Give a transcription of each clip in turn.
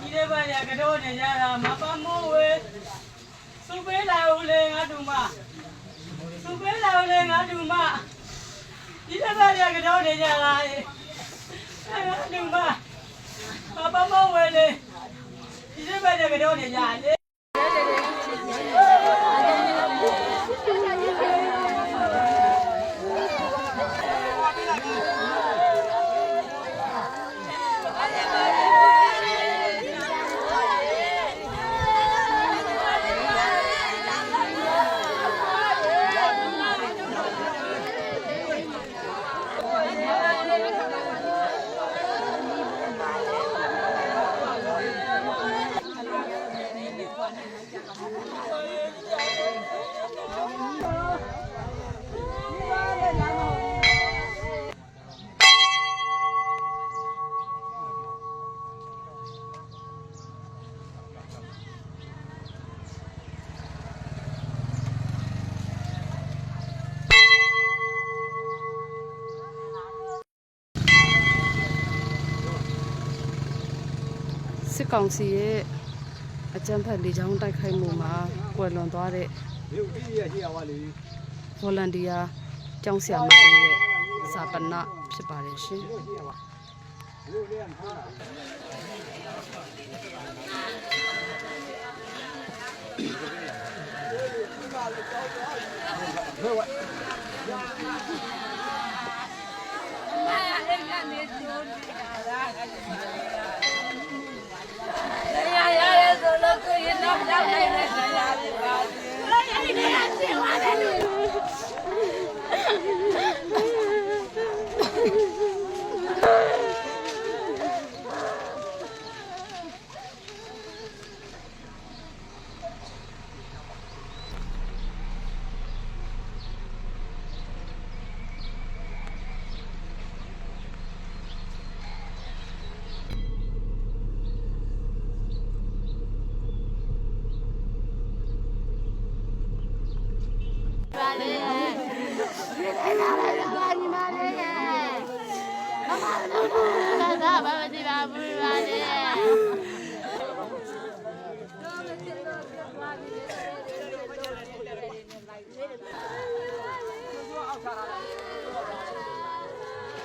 ဒီတဲ့ဘာရကတော့နေကြတာမပမိုးဝေစုပေးလာဦးလေငါတို့မစုပေးလာဦးလေငါတို့မဒီတဲ့ဘာရကတော့နေကြတာအဲငါတို့မမပမိုးဝေလေဒီတဲ့ဘာရကတော့နေကြတယ် စစ်ကောင်စီရဲ့အကြမ်းဖက်လေကြောင်းတိုက်ခိုက်မှုမှာကွယ်လွန်သွားတဲ့ဒီဥပဒေရရှိရပါလေဗော်လန်တီယာကျောင်းဆရာမလေးရဲ့စာပနဖြစ်ပါတယ်ရှင်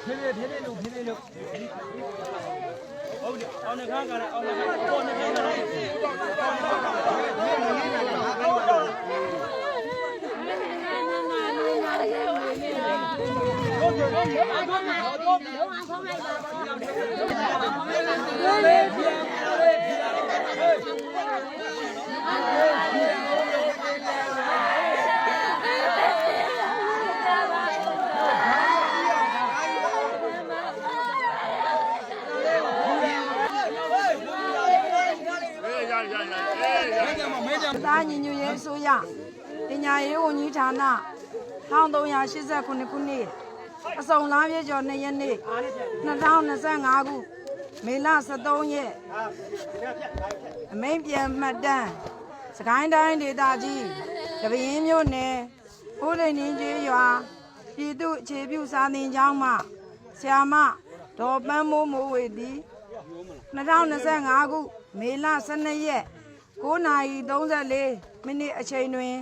ဖေးဖေးဖေးဖေးလို့ဖေးဖေးလို့ဟုတ်တယ်အောင်နေခါကလည်းအောင်နေခါပေါ်နေခါကလည်း သားညီညွတ်ရေးအစိုးရပညာရေးဝန်ကြီးဌာန 1389ခုနှစ်အစုံလားပြည့်ကျော်2ရက်နေ့2025ခုမေလ23ရက်အမိန်ပြန်မှတ်တမ်းစကိုင်းတိုင်းဒေသကြီးတပင်းမြို့နယ်ဦးလိန်နင်းကြီးရွာပြည်သူ့အခြေပြုစာသင်ကျောင်းမှဆရာမဒေါ်ပန်းမိုးမိုးဝေသည်2025ခုမေလ12ရက်9:34မိနစ်အချိန်တွင်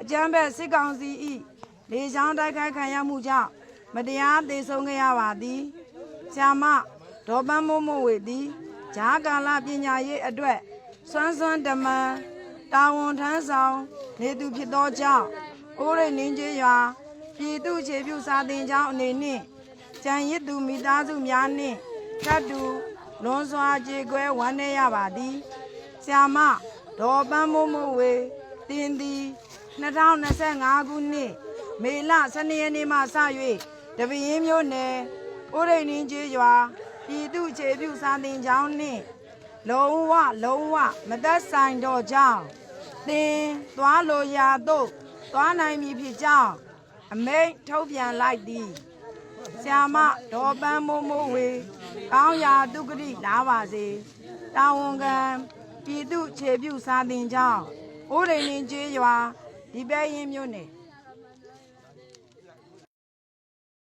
အကြမ်းဖက်စစ်ကောင်စီ၏ လေကြောင်းတိုက်ခိုက်ခံရမှုကြောင့်မတရားသေဆုံးခဲ့ရပါသည်။ဆ iam မဒေါ်ပန်းမိုးမိုးဝေသည်ဂျားကာလပညာရေးအတွက်စွမ်းစွမ်းတမန်တာဝန်ထမ်းဆောင်နေသူဖြစ်သောကြောင့်အိုးရိတ်နင်းကျေးရွာပြည်သူ့ခြေပြုစာသင်ကျောင်းအနေနှင့်ကြံရစ်သူမိသားစုများနှင့်ထပ်တူလွန်စွာကြေကွဲဝမ်းနည်းရပါသည်ဆ iam မဒေါ်ပန်းမိုးမိုးဝေတင်သည်2025ခုနှစ် မေလ12ရက်နေ့မှစ၍တပင်းမြို့နယ်ဥရိန်င်းကျေးရွာပြည်သူ့ခြေပြုစာသင်ကျောင်းနှင့်လုံးဝလုံးဝမသက်ဆိုင်တော့ကြောင်းသင်သွားလိုရာသို့သွားနိုင်မည်ဖြစ်ကြောင်းအမိန့်ထုတ်ပြန်လိုက်သည်ဆ iam မဒေါ်ပန်းမိုးမိုးဝေကောင်းရာဒုက္ခတိလာပါစေတာဝန်ခံပြည်သူ့ခြေပြုစာသင်ကျောင်းဥရိန်င်းကျေးရွာဒီပဲရင်မြို့နယ်